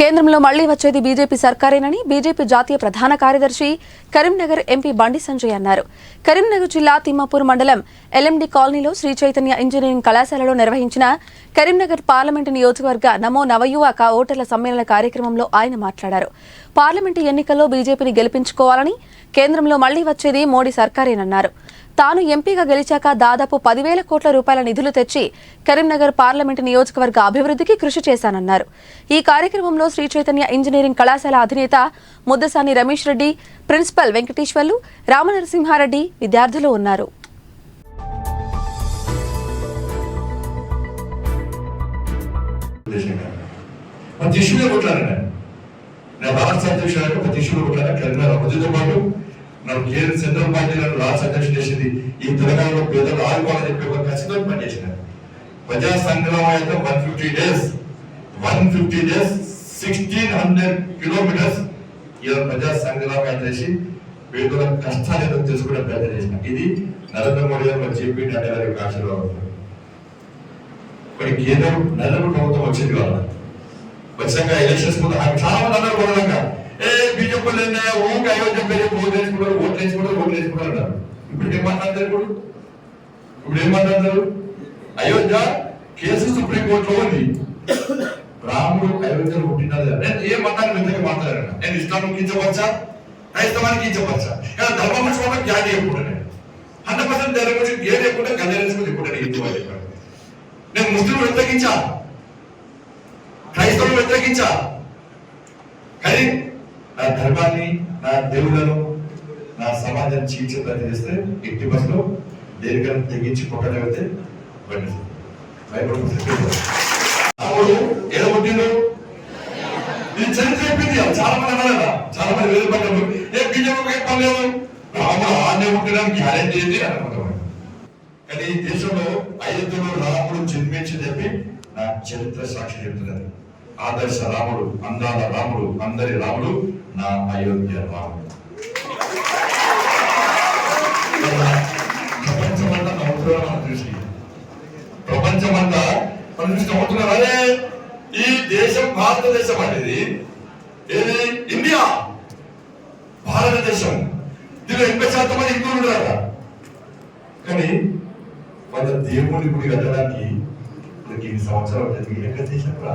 కేంద్రంలో మళ్ళీ వచ్చేది బీజేపీ సర్కారేనని బీజేపీ జాతీయ ప్రధాన కార్యదర్శి కరీంనగర్ ఎంపీ బండి సంజయ్ అన్నారు. కరీంనగర్ జిల్లా తిమ్మాపూర్ మండలం ఎల్ఎండి కాలనీలో శ్రీ చైతన్య ఇంజనీరింగ్ కళాశాలలో నిర్వహించిన కరీంనగర్ పార్లమెంటు నియోజకవర్గ నమో నవయువక ఓటర్ల సమ్మేళన కార్యక్రమంలో ఆయన మాట్లాడారు. పార్లమెంటు ఎన్నికల్లో బీజేపీని గెలిపించుకోవాలని కేంద్రంలో మళ్ళీ వచ్చేది మోడీ సర్కారేనన్నారు. తాను ఎంపీగా గెలిచాక దాదాపు పదివేల కోట్ల రూపాయల నిధులు తెచ్చి కరీంనగర్ పార్లమెంటు నియోజకవర్గ అభివృద్ధికి కృషి చేశానన్నారు. ఈ కార్యక్రమంలో శ్రీ చైతన్య ఇంజనీరింగ్ కళాశాల అధినేత ముద్దసాని రమేష్ రెడ్డి ప్రిన్సిపల్ వెంకటేశ్వర్లు రామనరసింహారెడ్డి విద్యార్థులు ఉన్నారు. ప్రతి ఇష్యూలో ప్రతి ఇష్యూలో కరీంనగర్ అభివృద్ధితో పాటు నాకు కేంద్ర సెంట్రల్ పార్టీలను నన్ను రాష్ట్ర అధ్యక్షుడు చేసింది. ఈ తెలంగాణలో పేదలు ఆడుకోవాలని చెప్పి ఒక ఖచ్చితంగా పనిచేసినారు ప్రజా సంగ్రామం అయితే one fifty days one fifty days sixteen hundred kilometres ఇలా ప్రజా సంగ్రామం అయితే పేదల కష్టాలు ఏదో తెలుసుకునే ప్రయత్నం చేసిన ఇది నరేంద్ర మోడీ గారు మరి చెప్పి నడ్డా గారి ఆశీర్వాదం మరి కేంద్రం నరేంద్ర ప్రభుత్వం వచ్చింది కావాలి వచ్చాక ఎలక్షన్స్ ముందు చాలా మంది అన్నారు కూడా ఏ బీజేపీ ఊరికి అయోధ్య పేరు ఓట్లు వేసుకుంటారు ఓట్లు వేసుకుంటారు ఓట్లు వేసుకుంటారు అన్నారు ఇప్పుడు ఏమంటారు ఇప్పుడు ఇప్పుడు ఏమంటారు అయోధ్య కేసు సుప్రీంకోర్టులో ఉంది. రాముడు అయోధ్యలో పుట్టినది నేను ఏ మతాన్ని విధంగా మాట్లాడాను? నేను ఇస్లాం కించవచ్చా క్రైస్తవానికి ఇచ్చవచ్చా కానీ ధర్మం మర్చిపోవడం జ్ఞాని చెప్పుకుంటాను హండ్రెడ్ పర్సెంట్ ధైర్యం గురించి గేర్ ఎప్పుడు గల్లేసుకుని చెప్పుకుంటాను హిందూ అని చెప్పాడు. నేను ముస్లిం వ్యతిరేకించా? క్రైస్తవులు వ్యతిరేకించా? కానీ నా ధర్మాన్ని నా దేవులను నా సమాజాన్ని చీల్చే ప్రయత్నం చేస్తే ఎట్టి బస్సులో దేనికైనా తెగించి కొట్టడం అయితే బండి ఇది చరిత్ర చెప్పింది చాలా మంది అన్నారు చాలా మంది వేలు ఏ బీజేపీ గ్యారెంటీ ఏంటి? అనుకుంటాం కానీ ఈ దేశంలో అయోధ్యలో రాముడు జన్మించి చెప్పి నా చరిత్ర సాక్షి చెప్తున్నది ఆదర్శ రాముడు అందాల రాముడు అందరి రాముడు నా అయోధ్య రాముడు. ప్రపంచమంతా నవ్వుతున్నారు మన దృష్టి? ప్రపంచమంతా మన ఈ దేశం భారతదేశం అనేది ఏది? ఇండియా. భారతదేశం. దీనిలో ఎనభై శాతం మంది హిందువులు ఉన్నారా కానీ వాళ్ళ దేవుని గుడి కట్టడానికి మనకి సంవత్సరాలు జరిగి ఎక్కడ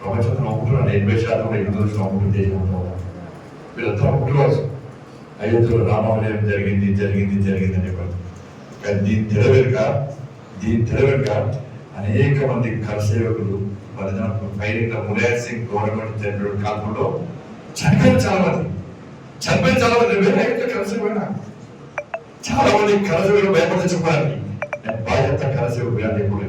ప్రపంచంలో నమ్ముకుంటున్నారు ఎనభై శాతం కూడా హిందువులు నమ్ముకున్న దేశం ఉంటాం వీళ్ళంతా నమ్ముకోవచ్చు అయోధ్యలో రామాలయం జరిగింది జరిగింది జరిగింది అని చెప్పారు కానీ దీని తెరవెనుక దీని తెరవెనుక అనేక మంది కరసేవకులు బలిదానం పైన ములాయర్ సింగ్ గవర్నమెంట్ జరిగిన కాలంలో చనిపోయిన చాలా మంది చనిపోయిన చాలా మంది వేరే అయితే కరసేవైనా చాలా మంది కరసేవలు భయపడి చెప్పడానికి నేను బాధ్యత కరసేవ వేయాలి ఎప్పుడు